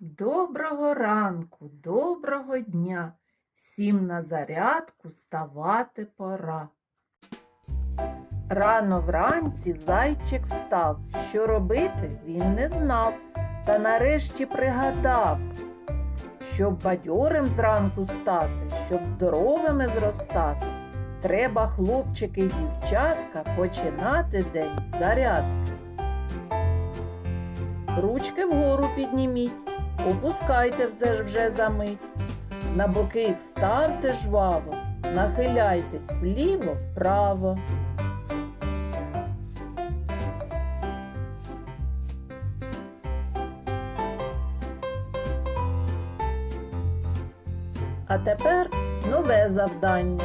Доброго ранку, доброго дня. Всім на зарядку ставати пора. Рано вранці зайчик встав. Що робити він не знав, та нарешті пригадав, щоб бадьорим зранку стати, щоб здоровими зростати. Треба, хлопчики і дівчатка, починати день зарядки. Ручки вгору підніміть, опускайте вже, вже за мить. На боки вставте жваво, нахиляйтесь вліво, вправо. А тепер нове завдання.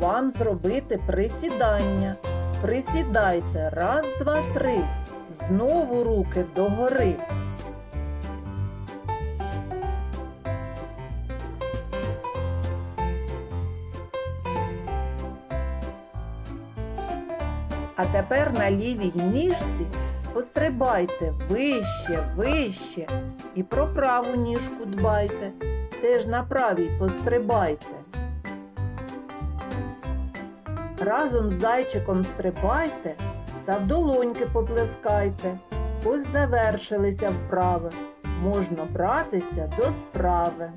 Вам зробити присідання. Присідайте раз, два, три. Знову руки догори. А тепер на лівій ніжці пострибайте вище, вище і про праву ніжку дбайте. Теж на правій пострибайте. Разом з зайчиком стрибайте та в долоньки поплескайте. Ось завершилися вправи. Можна братися до справи.